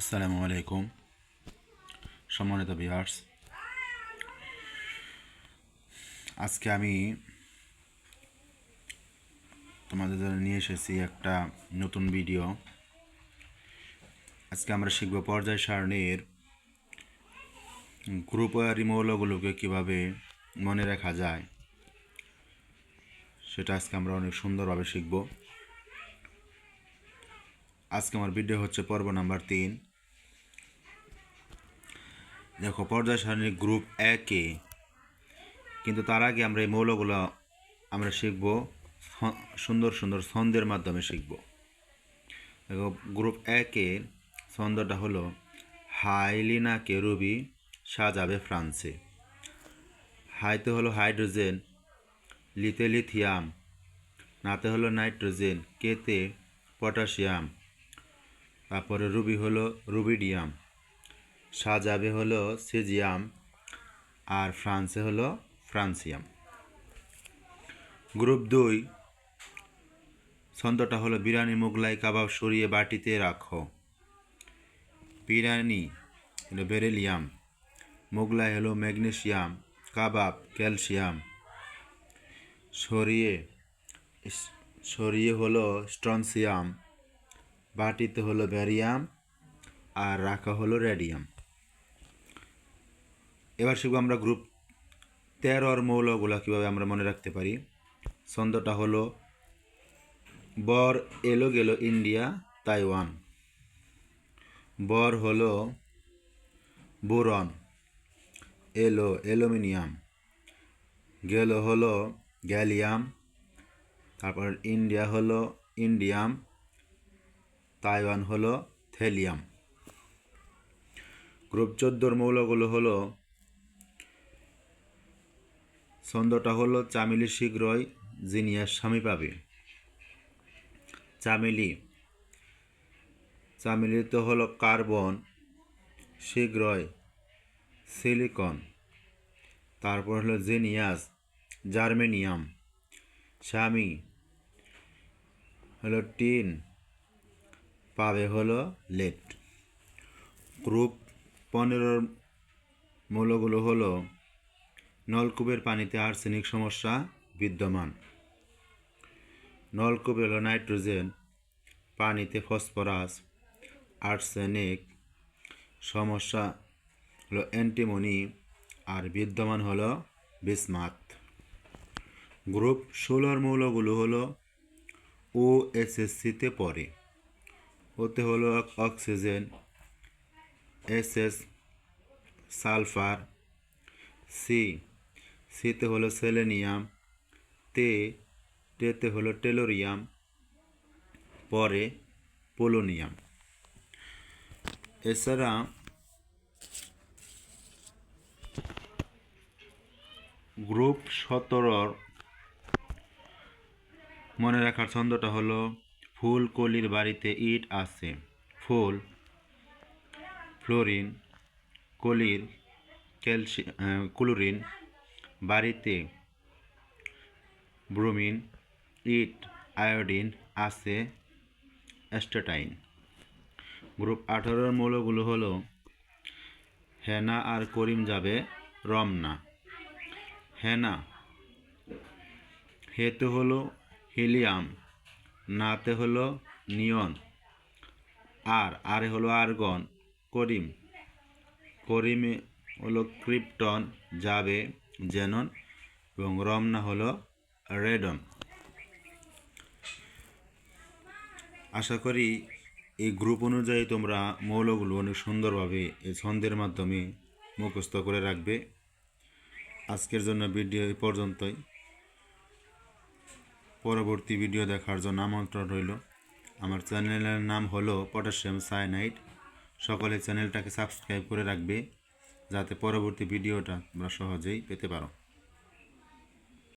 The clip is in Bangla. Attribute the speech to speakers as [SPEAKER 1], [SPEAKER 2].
[SPEAKER 1] আসসালামু আলাইকুম। সম্মানিত ভিউয়ার্স, আজকে আমি তোমাদের জন্য নিয়ে এসেছি একটা নতুন ভিডিও। আজকে আমরা শিখব পর্যায় সারণীর গ্রুপওয়ারি মৌলগুলোকে কীভাবে মনে রাখা যায়, সেটা আজকে আমরা অনেক সুন্দরভাবে শিখব। আজকে আমার ভিডিও হচ্ছে পর্ব নাম্বার তিন। দেখো পর্যায় সারণী গ্রুপ একে। কিন্তু তার আগে আমরা এই মৌলগুলো আমরা শিখব সুন্দর সুন্দর ছন্দের মাধ্যমে শিখব। দেখো গ্রুপ একে, ছন্দটা হলো হাইলিনা কেরুবি সাজাবে ফ্রান্সে। হাইতে হলো হাইড্রোজেন, লিতে লিথিয়াম, নাতে হলো নাইট্রোজেন, কেতে পটাশিয়াম, তারপরে রুবি হলো রুবিডিয়াম। সাজাবে হলো সেজিয়াম আর ফ্রান্সে হলো ফ্রান্সিয়াম। গ্রুপ দুই, ছন্দটা হলো বিরিয়ানি মোগলাই, কাবাব সরিয়ে বাটিতে রাখো। বিরিয়ানি হলো বেরেলিয়াম, মোগলাই হলো ম্যাগনেশিয়াম কাবাব ক্যালসিয়াম। সরিয়ে সরিয়ে হলো স্ট্রনসিয়াম, বাটিতে হলো ব্যারিয়াম আর রাখা হলো রেডিয়াম। এবার শিখব আমরা গ্রুপ তেরোর মৌলগুলো কীভাবে আমরা মনে রাখতে পারি। ছন্দটা হলো, বর এলো গেল ইন্ডিয়া, তাইওয়ান। বর হলো, বোরন। এলো অ্যালুমিনিয়াম গেল হলো, গ্যালিয়াম। তারপর ইন্ডিয়া হলো, ইন্ডিয়াম। তাইওয়ান হলো, থেলিয়াম। গ্রুপ চোদ্দোর মৌলগুলো হলো ছন্দটা হলো চামেলি শীঘ্রই জিনিয়ার স্বামী পাবে। চামেলি। চামেলি তো হলো কার্বন, শীঘ্রই সিলিকন। তারপর হলো জেনিয়াস, জার্মেনিয়াম। স্বামী হলো টিন, পাবে হলো লেট গ্রুপ পনেরোর মৌলগুলো হলো নলকূপের পানিতে আর্সেনিক সমস্যা বিদ্যমান। নলকূপ হলো নাইট্রোজেন, পানিতে ফসফরাস, আর্সেনিক সমস্যা হলো অ্যান্টিমনি আর বিদ্যমান হলো বিসমাত। গ্রুপ ষোলোর মৌলগুলো হলো ও এসএসসিতে পড়ে। ওতে হলো অক্সিজেন, এসএস, সালফার, সি সিতে হলো সেলেনিয়াম, তে, টেতে হলো টেলোরিয়াম, পরে পোলোনিয়াম। এছাড়া গ্রুপ সতেরোর মনে রাখার ছন্দটা হলো ফুল কলির বাড়িতে ইট আছে, ফুল, ফ্লোরিন, কলির ক্যালসি ক্লোরিন বাড়িতে ব্রোমিন, ইট, আয়োডিন আছে অ্যাস্টাটাইন গ্রুপ আঠারোর মৌলগুলো হলো হেনা আর করিম যাবে রমনা। হেনা, হেতে হলো হিলিয়াম, নাতে হলো নিয়ন, আর আরে হলো আর্গন, করিম। করিমে হলো ক্রিপ্টন যাবে জেনন এবং রমনা হলো রেডন। আশা করি এই গ্রুপ অনুযায়ী তোমরা মৌলগুলো অনেক সুন্দরভাবে এই ছন্দের মাধ্যমে মুখস্থ করে রাখবে। আজকের জন্য ভিডিও এই পর্যন্তই। পরবর্তী ভিডিও দেখার জন্য আমন্ত্রণ রইল। আমার চ্যানেলের নাম হলো পটাশিয়াম সায়ানাইড। সকলে চ্যানেলটাকে সাবস্ক্রাইব করে রাখবে। যাতে পরবর্তী ভিডিওটা তোমরা সহজেই পেতে পারো।